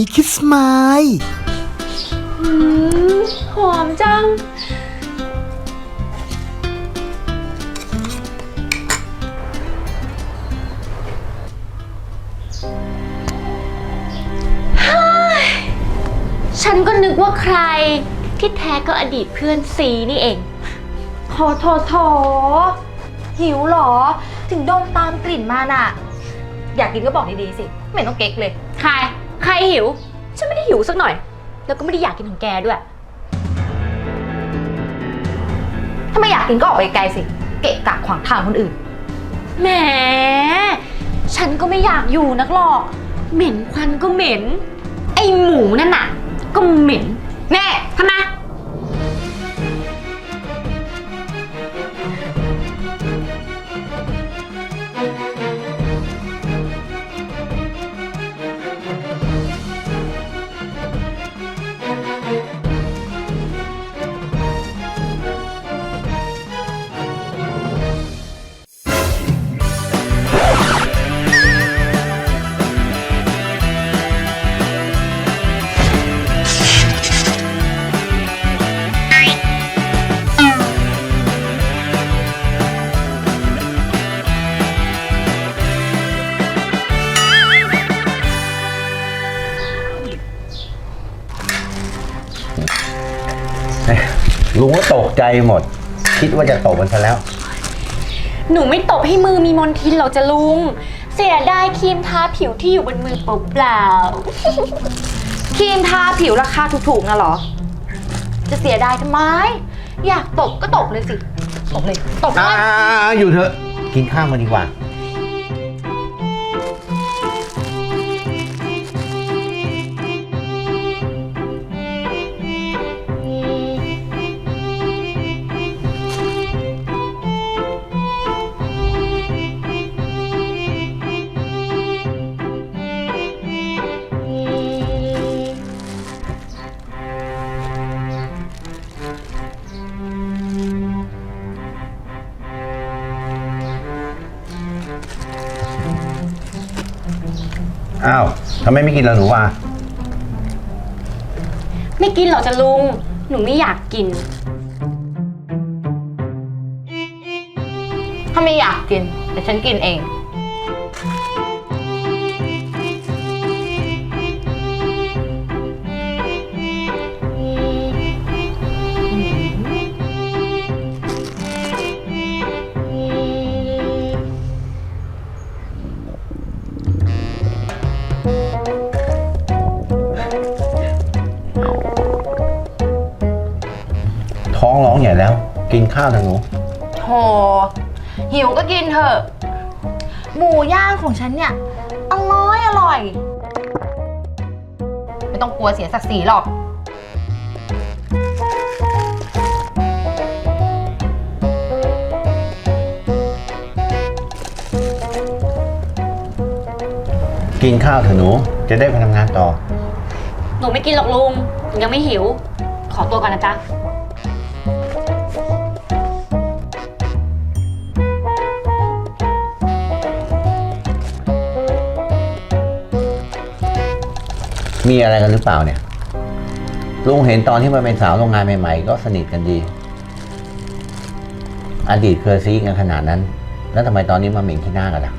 ีคิสมายอืมหอมจัง ฉันก็นึกว่าใครที่แท้ก็อดีตเพื่อนซีนี่เอง โถโถโถหิวเหรอ ถึงดมตามกลิ่นมาน่ะ อยากกินก็บอกดีๆสิ ไม่ต้องเก๊กเลย หิว ฉันไม่ได้หิวสักหน่อย แล้วก็ไม่ได้อยากกินของแกด้วย ถ้าไม่อยากกินก็ออกไปไกลสิ เกะกะขวางทางคนอื่น แหม ฉันก็ไม่อยากอยู่นักหรอก เหม็นควันก็เหม็น ไอหมูนั่นน่ะ ก็เหม็น แน่ทำไม ลุงก็ตกใจหมด คิดว่าจะตกมันซะแล้ว หนูไม่ตบให้มือมีมนทินหรอกจะลุง เสียดายครีมทาผิวที่อยู่บนมือเปล่าครีมทาผิวราคาถูกๆนะเหรอ จะเสียดายทำไม อยากตบก็ตบเลยสิ ตบเลย ตบอ่าเลยอยู่เถอะ กินข้าวมาดีกว่าำไมไม่กินแล้วหนูวะๆไม่กินหรอกจะลุง หนูไม่อยากกิน ถ้าไม่อยากกิน แต่ฉันกินเอง ข้าวนะหนู โห หิวก็กินเถอะ หมูย่างของฉันเนี่ย อร่อยอร่อย ไม่ต้องกลัวเสียศักดิ์ศรีหรอก กินข้าวเถอะหนู จะได้ไปทำงานต่อ หนูไม่กินหรอกลุงหนูยังไม่หิว ขอตัวก่อนนะจ๊ะ มีอะไรกันหรือเปล่าเนี่ยลุงเห็นตอนที่มันเป็นสาวโรงงานใหม่ ๆ ก็สนิทกันดี อดีตเคยซีกันขนาดนั้น แล้วทำไมตอนนี้มาเหม็นขี้หน้ากันล่ะ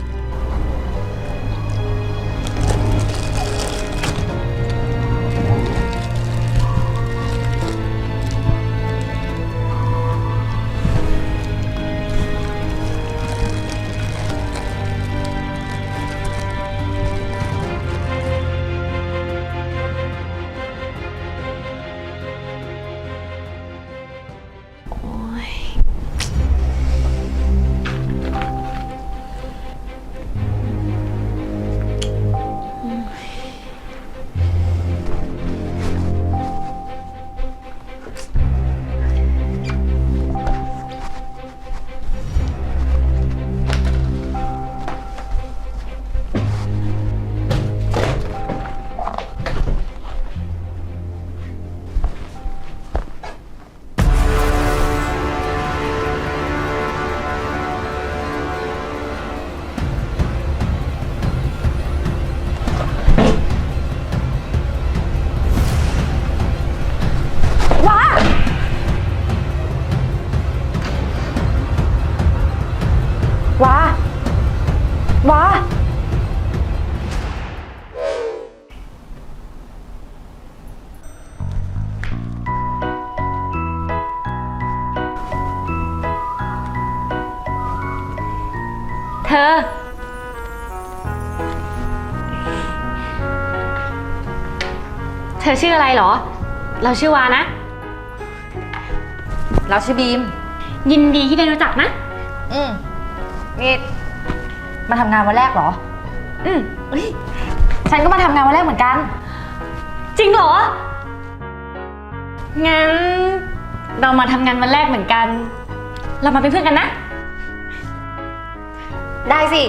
อชื่ออะไรเหรอ เราชื่อวานะ เราชื่อบีม ยินดีที่ได้รู้จักนะ อืมนี่มาทำงานวันแรกเหรอ อืมเฮ้ยฉันก็มาทำงานวันแรกเหมือนกัน จริงเหรอ งั้น เรามาทำงานวันแรกเหมือนกัน เรามาเป็นเพื่อนกันนะ ได้สิ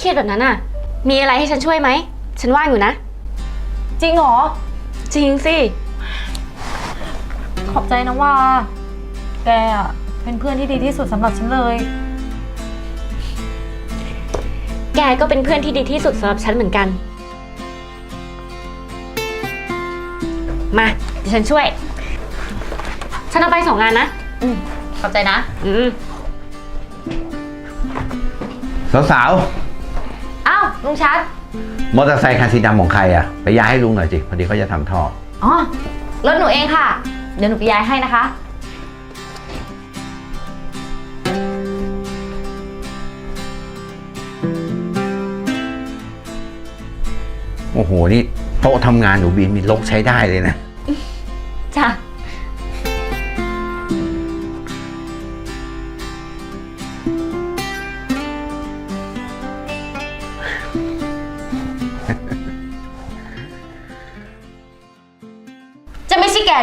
เครียดแบบนั้นอะ มีอะไรให้ฉันช่วยไหม ฉันว่างอยู่นะ จริงเหรอ จริงสิ ขอบใจนะว่า แกอะเป็นเพื่อนที่ดีที่สุดสำหรับฉันเลย แกก็เป็นเพื่อนที่ดีที่สุดสำหรับฉันเหมือนกัน มาเดี๋ยวฉันช่วย ฉันเอาไปสองงานนะ อืมขอบใจนะ อืม สาวอ้าว ลุงชัดๆมอเตอร์ไซค์คันสีดำของใครอะไปย้ายให้ลุงหน่อยสิพอดีเขาจะทำท่อ อ๋อ รถหนูเองค่ะ เดี๋ยวหนูไปย้ายให้นะคะ โอ้โห นี่โต๊ะทำงานหนูบีมมีลกใช้ได้เลยนะจ้ะ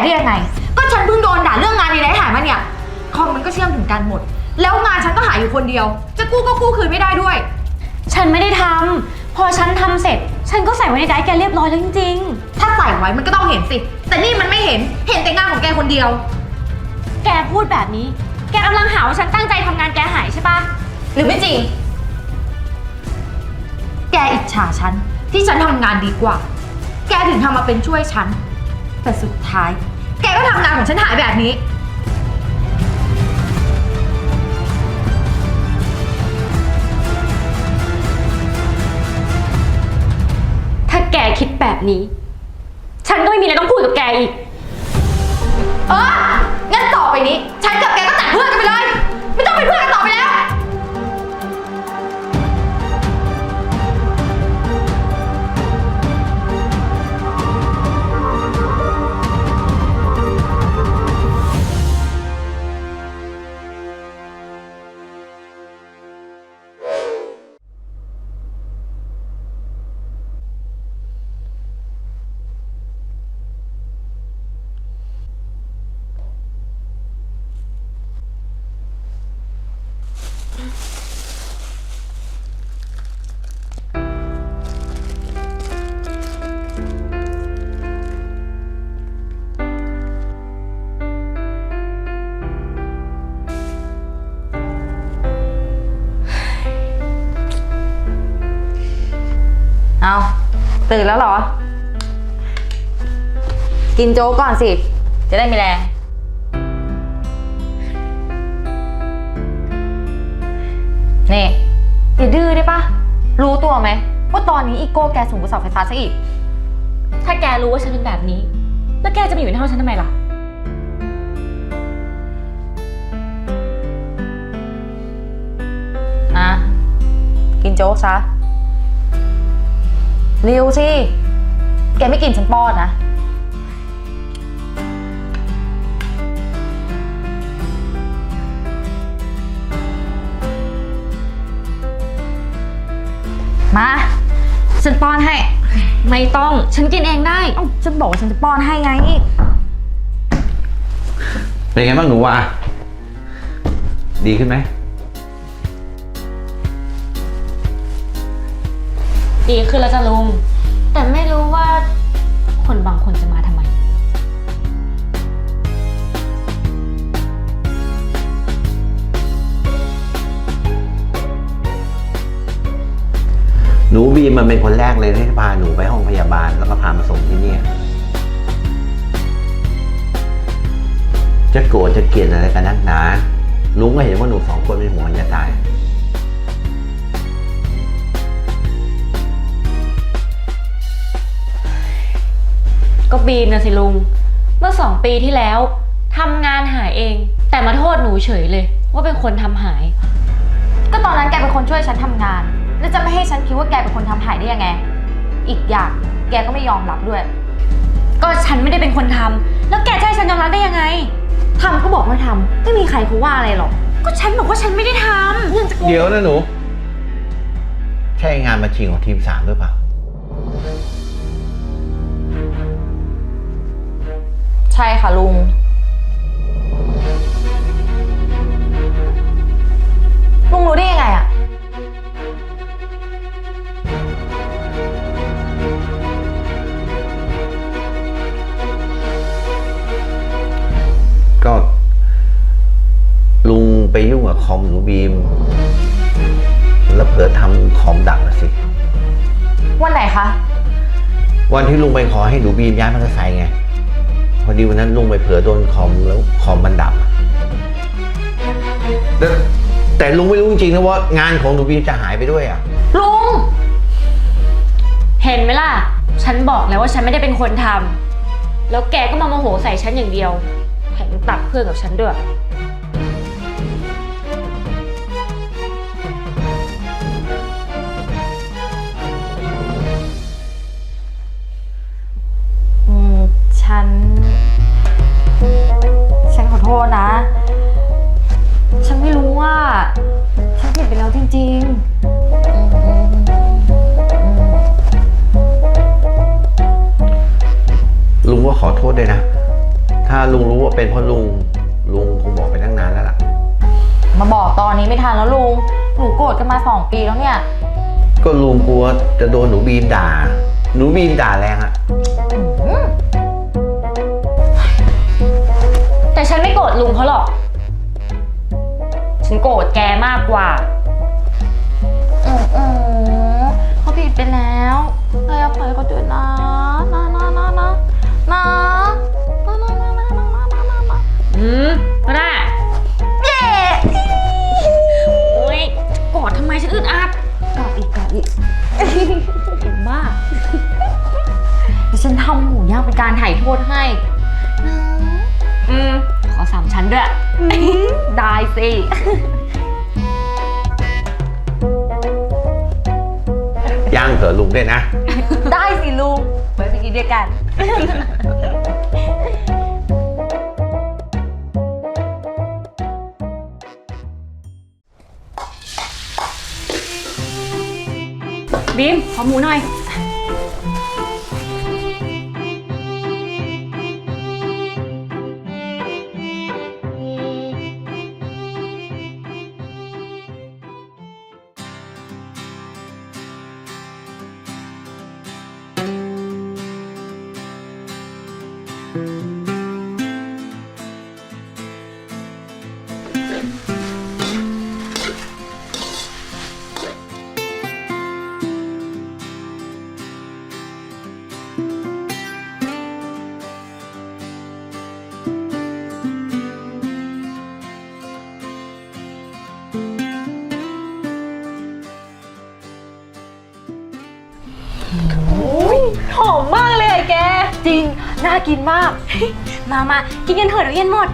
ไม่ใช่แกได้ยังไง ก็ฉันเพิ่งโดนด่าเรื่องงานในร้านอาหารมาเนี่ย คอมมันก็เชื่อมถึงกันหมด แล้วงานฉันก็หายอยู่คนเดียว จะกู้ก็กู้คืนไม่ได้ด้วย ฉันไม่ได้ทำพอฉันทำเสร็จ ฉันก็ใส่ไว้ในไดร์แกเรียบร้อยแล้วจริงถ้าใส่ไว้มันก็ต้องเห็นสิ แต่นี่มันไม่เห็น เห็นแต่งานของแกคนเดียว ๆ แกพูดแบบนี้ แกกำลังหาว่าฉันตั้งใจทำงานแกหายใช่ปะหรือไม่จริง แกอิจฉาฉันที่ฉันทำงานดีกว่า แกถึงทำมาเป็นช่วยฉัน แต่สุดท้ายแก็ทำงานของฉันหายแบบนี้ ถ้าแกคิดแบบนี้ ฉันก็ไม่มีอะไรต้องพูดกับแกอีก เอองั้นต่อไปนี้ ฉันกับแกก็ตัดเพื่อนกันไปเลย ไม่ต้องเป็นเพื่อน เอาตื่นแล้วเหรอ กินโจ๊กก่อนสิ จะได้มีแรง นี่อย่าดื้อได้ปะ รู้ตัวไหม ว่าตอนนี้อีโก้แกสูงกว่าเสาไฟฟ้าซะอีก ถ้าแกรู้ว่าฉันเป็นแบบนี้ แล้วแกจะมาอยู่ในห้องฉันทำไมล่ะนะกินโจ๊กซะ เร็วสิ แกไม่กินฉันป้อนนะ มา ฉันป้อนให้ ไม่ต้อง ฉันกินเองได้เอ้าฉันบอกว่าฉันจะป้อนให้ไง เป็นไงบ้างหนูวะดีขึ้นไหม ดีขึ้นแล้วจะลุง แต่ไม่รู้ว่าคนบางคนจะมาทำไม หนูบีมันเป็นคนแรกเลยที่พาหนูไปห้องพยาบาลแล้วก็พามาส่งที่นี่จะโกรธจะเกลียดอะไรกันนักหนา ลุงก็เห็นว่าหนูสองคนเป็นหัวจะตาย ก็บีมนะสิลุง เมื่อสองปีที่แล้วทำงานหายเอง แต่มาโทษหนูเฉยเลย ว่าเป็นคนทำหาย ก็ตอนนั้นแกเป็นคนช่วยฉันทำงาน แล้วจะไม่ให้ฉันคิดว่าแกเป็นคนทำหายได้ยังไง อีกอย่างแกก็ไม่ยอมรับด้วย ก็ฉันไม่ได้เป็นคนทำแล้วแกจะให้ฉันยอมรับได้ยังไงทำก็บอกว่าทำไม่มีใครเขาว่าอะไรหรอก ก็ฉันบอกว่าฉันไม่ได้ทำยังจะโกหก เดี๋ยวนะหนู ใช่งานมาชิงของทีมสามหรือเปล่า ช่ค่ะลุง ลุงรู้ได้ยังไงอะก็ลุงไปยุ่งกับคอมหนูบีม แล้วเผลอทำคอมดับนะสิ วันไหนคะ วันที่ลุงไปขอให้หนูบีมย้ายมอเตอร์ไซค์ไงพ อดีวันนั้นลุงไปเผลอโดนคอมแล้วคอมมันดับแต่แต่ลุงไม่รู้จริงๆนะว่างานของหนูบีมจะหายไปด้วยอะ ลุง เห็นไหมล่ะ ฉันบอกแล้วว่าฉันไม่ได้เป็นคนทำแล้วแกก็มาโมโหใส่ฉันอย่างเดียวแถมตักเพื่อนกับฉันด้วย ษนะ ฉันไม่รู้ว่า ฉันผิดไปแล้วจริงๆอืมอืมอืมลุงก็ขอโทษด้วยนะ ถ้าลุงรู้ว่าเป็นเพราะลุง ลุงคงบอกไปตั้งนานแล้วล่ะมาบอกตอนนี้ไม่ทันแล้วลุง หนูโกรธกันมาสองปีแล้วเนี่ย ก็ลุงกลัวจะโดนหนูบีมด่า หนูบีมด่าแรงอะ แต่ฉันไม่โกรธลุงเขาหรอก ฉันโกรธแกมากกว่าอืมอืมเขาผิดไปแล้วให้อภัยเขาด้วยนะนะนะนะนะนะนะนะนะนะนะนะนะนะนะอืมก็ได้เย้โอ๊ยโกรธทำไมฉันอึดอัดกอดอีกกอดอีกเก่งมาเดี๋ยวฉันทำหมูย่างเป็นการถ่ายโทษให้ อืมขอสามชั้นด้วย ได้สิ ย่างเถอะลุงด้วยนะ ได้สิลุงไว้ไปกินด้วยกัน บีมขอหมูหน่อย จริง น่ากินมาก มามากินกันเถอะเดี๋ยวเย็นหมด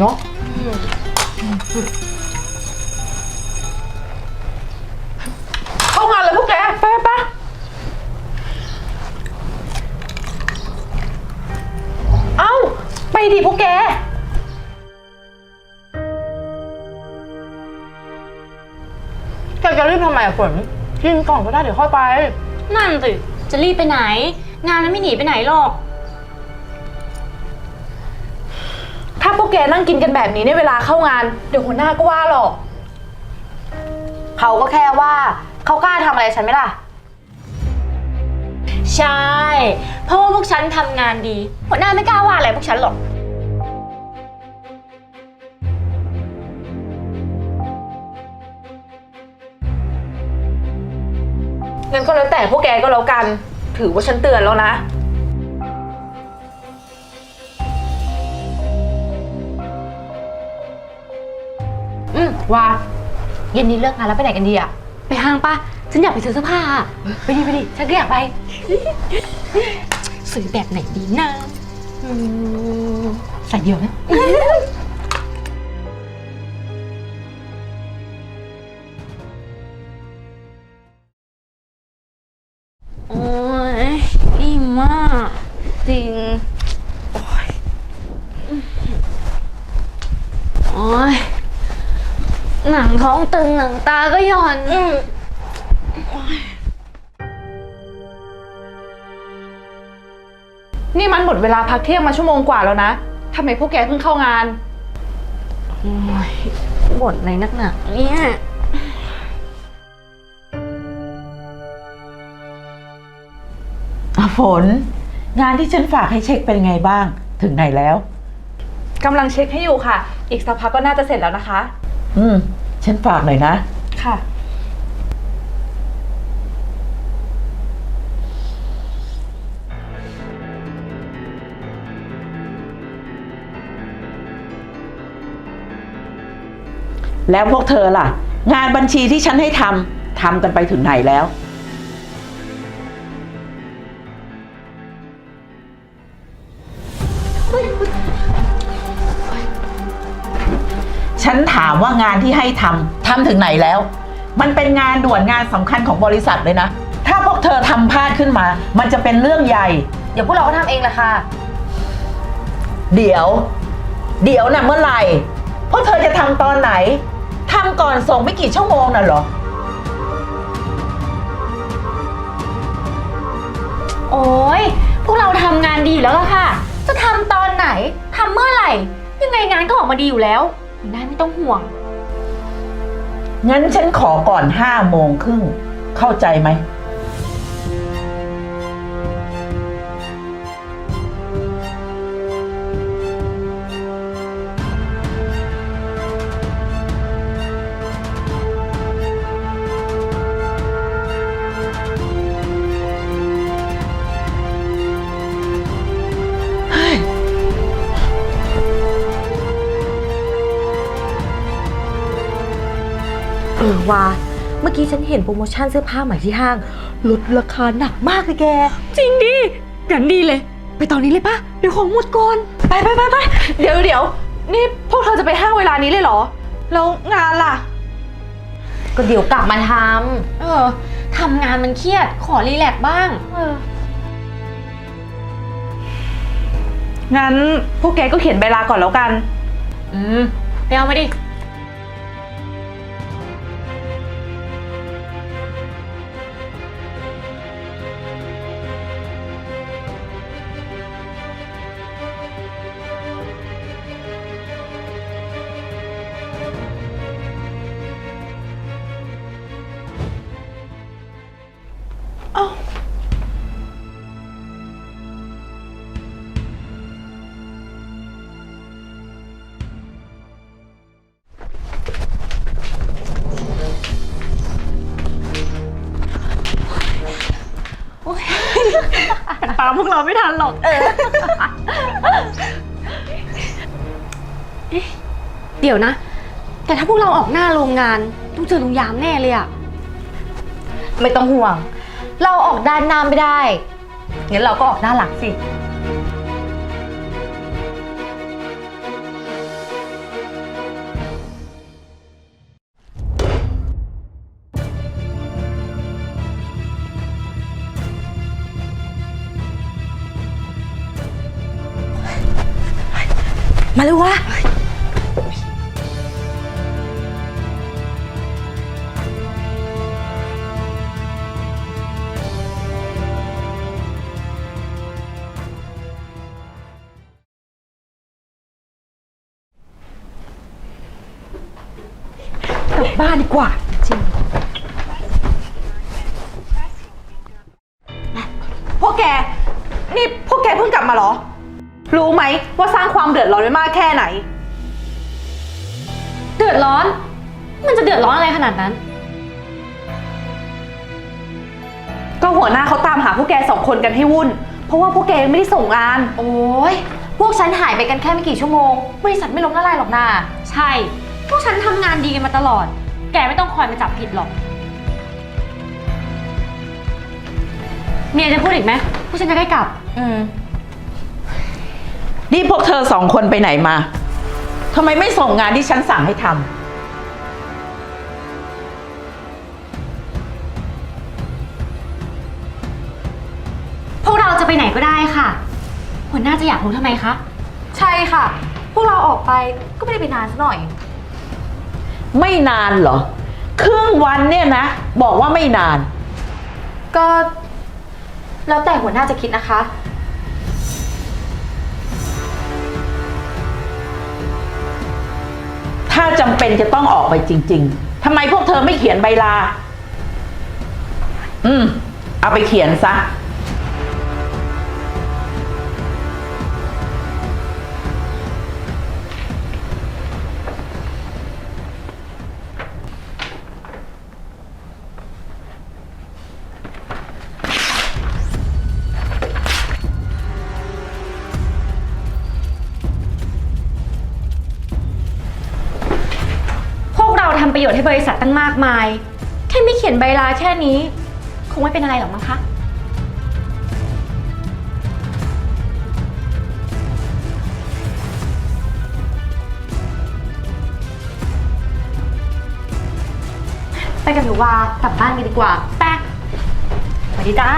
เนาะเข้างานเลยพวกแกไปไปเอาไปดิพวกแก แกจะรีบทำไมอะฝนกินก่อนก็ได้เดี๋ยวค่อยไป นั่นสิจะรีบไปไหน งานมันไม่หนีไปไหนหรอก นั่งกินกันแบบนี้ในเวลาเข้างาน เดี๋ยวหัวหน้าก็ว่าหรอก เขาก็แค่ว่าเขากล้าทำอะไรฉันไหมล่ะ ใช่ เพราะว่าพวกฉันทำงานดี หัวหน้าไม่กล้าว่าอะไรพวกฉันหรอก งั้นก็แล้วแต่พวกแกก็แล้วกัน ถือว่าฉันเตือนแล้วนะ ว่าเย็นนี้เลิกงานแล้วไปไหนกันดีอะไปห้างปะฉันอยากไปซื้อเสื้อผ้าไปดิไปดิฉันก็อยากไป ซื้อแบบไหนดีนะใส่เดียวนะโนังท้องตึงหนังตาก็หย่อนนี่มันหมดเวลาพักเที่ยงมาชั่วโมงกว่าแล้วนะทำไมพวกแกเพิ่งเข้างานโอ้ยบ่นอะไรนักหนาเนี่ย อะฝน งานที่ฉันฝากให้เช็คเป็นไงบ้าง ถึงไหนแล้ว กำลังเช็คให้อยู่ค่ะ อีกสักพักก็น่าจะเสร็จแล้วนะคะ อืม ฉันฝากหน่อยนะ ค่ะ แล้วพวกเธอล่ะ งานบัญชีที่ฉันให้ทำทำกันไปถึงไหนแล้ว ฉันถามว่างานที่ให้ทำทำถึงไหนแล้ว มันเป็นงานด่วนงานสำคัญของบริษัทเลยนะ ถ้าพวกเธอทำพลาดขึ้นมา มันจะเป็นเรื่องใหญ่ เดี๋ยวพวกเราก็ทำเองแหละค่ะ เดี๋ยว เดี๋ยวนะเมื่อไหร่ พวกเธอจะทำตอนไหนทำก่อนส่งไม่กี่ชั่วโมงน่ะเหรอ โอ้ยพวกเราทำงานดีแล้วล่ะค่ะ จะทำตอนไหนทำเมื่อไหร่ ยังไงงานก็ออกมาดีอยู่แล้ว คุณนายไม่ต้องห่วง งั้นฉันขอก่อนห้าโมงครึ่งเข้าใจไหม ว่าเมื่อกี้ฉันเห็นโปรโมชั่นเสื้อผ้าใหม่ที่ห้าง ลดราคาหนักมากเลยแก จริงดิกันดีเลย ไปตอนนี้เลยปะเดี๋ยวของหมดก่อนไปไปไปไปเดี๋ยวเดี๋ยวนี่พวกเธอจะไปห้างเวลานี้เลยเหรอ แล้วงานล่ะ ก็เดี๋ยวกลับมาทำเออทำงานมันเครียด ขอรีแลกซ์บ้างเออ งั้นพวกแกก็เขียนใบลาก่อนแล้วกัน อืมไปเอามาดิ เราไม่ทันหรอก เออ เดี๋ยวนะ แต่ถ้าพวกเราออกหน้าโรงงาน ต้องเจอลุงยามแน่เลยอะไม่ต้องห่วง เราออกด้านหน้าไม่ได้ งั้นเราก็ออกด้านหลังสิ มาเลยวะ ก็หัวหน้าเขาตามหาพวกแกสองคนกันให้วุ่น เพราะว่าพวกแกยังไม่ได้ส่งงาน โอ้ยพวกฉันหายไปกันแค่ไม่กี่ชั่วโมง บริษัทไม่ล้มละลายหรอกนาใช่ พวกฉันทำงานดีกันมาตลอด แกไม่ต้องคอยมาจับผิดหรอก เมียจะพูดอีกไหมพวกฉันจะได้กลับ อืม นี่พวกเธอสองคนไปไหนมาทำไมไม่ส่งงานที่ฉันสั่งให้ทำ ไปไหนก็ได้ค่ะ หัวหน้าจะอยากรู้ทำไมคะ ใช่ค่ะ พวกเราออกไปก็ไม่ได้ไปนานซะหน่อย ไม่นานเหรอ ครึ่งวันเนี่ยนะ บอกว่าไม่นาน ก็แล้วแต่หัวหน้าจะคิดนะคะ ถ้าจำเป็นจะต้องออกไปจริง ๆทำไมพวกเธอไม่เขียนใบลา อืม เอาไปเขียนซะ ให้บริษัทตั้งมากมาย แค่ไม่เขียนใบลาแค่นี้ คงไม่เป็นอะไรหรอกมั้งคะ ไปกันหนูว่ากลับบ้านกันดีกว่าแป๊กสวัสดีจ้า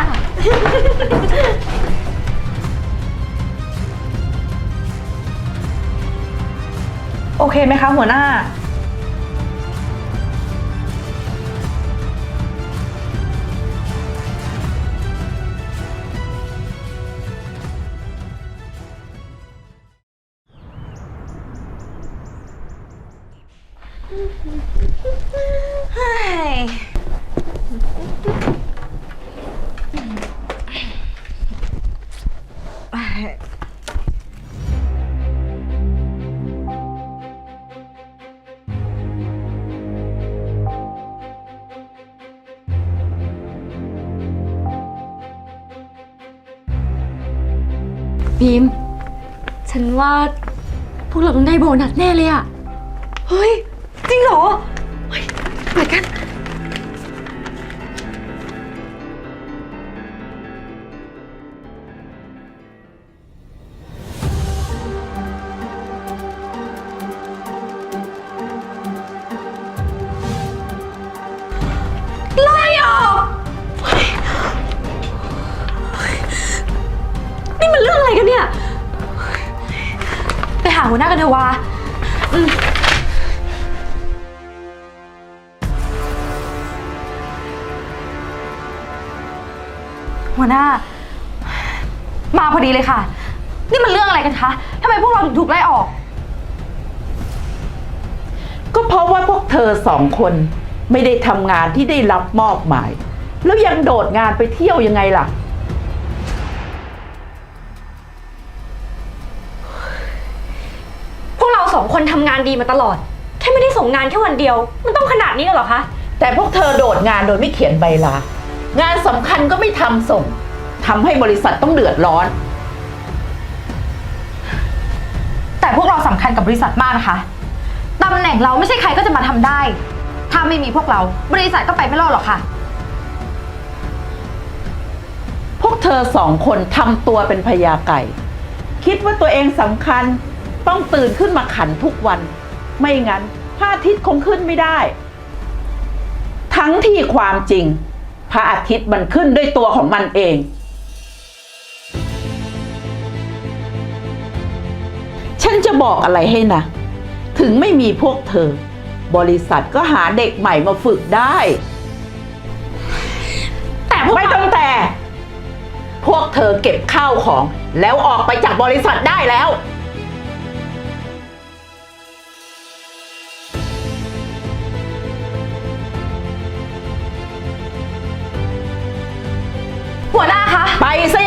โอเคไหมคะหัวหน้า บีม ฉันว่า พวกเราต้องได้โบนัสแน่เลยอะเฮ้ย จริงเหรอ เฮ้ยไปกัน ก็เพราะว่าพวกเธอสองคนไม่ได้ทำงานที่ได้รับมอบหมาย แล้วยังโดดงานไปเที่ยวยังไงล่ะ พวกเราสองคนทำงานดีมาตลอด แค่ไม่ได้ส่งงานแค่วันเดียว มันต้องขนาดนี้เลยเหรอคะ แต่พวกเธอโดดงานโดยไม่เขียนใบลา งานสำคัญก็ไม่ทำส่งทำให้บริษัทต้องเดือดร้อน แต่พวกเราสำคัญกับบริษัทมากนะคะ ตำแหน่งเราไม่ใช่ใครก็จะมาทำได้ ถ้าไม่มีพวกเรา บริษัทก็ไปไม่รอดหรอกค่ะ พวกเธอสองคนทำตัวเป็นพญาไก่ คิดว่าตัวเองสำคัญต้องตื่นขึ้นมาขันทุกวัน ไม่งั้นพระอาทิตย์คงขึ้นไม่ได้ ทั้งที่ความจริง พระอาทิตย์มันขึ้นด้วยตัวของมันเอง ฉันจะบอกอะไรให้นะ ถึงไม่มีพวกเธอ บริษัทก็หาเด็กใหม่มาฝึกได้ แต่ไม่ต้องแต่ พวกเธอเก็บข้าวของ แล้วออกไปจากบริษัทได้แล้ว หัวหน้าคะ ไปสิ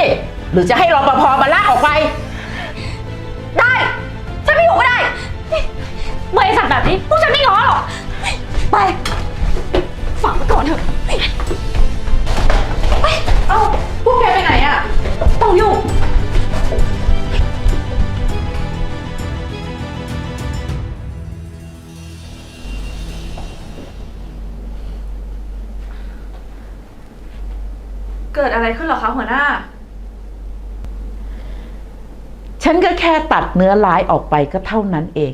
หรือจะให้รปภมาลากออกไป ได้ ฉันไม่อยู่ก็ได้ บริษัทแบบนี้พวกฉันไม่ง้อหรอก ไปฝากไว้ก่อนเถอะเอ้าพวกแกไปไหนอะต้องอยู่เกิดอะไรขึ้นเหรอคะหัวหน้า ฉันก็แค่ตัดเนื้อร้ายออกไปก็เท่านั้นเอง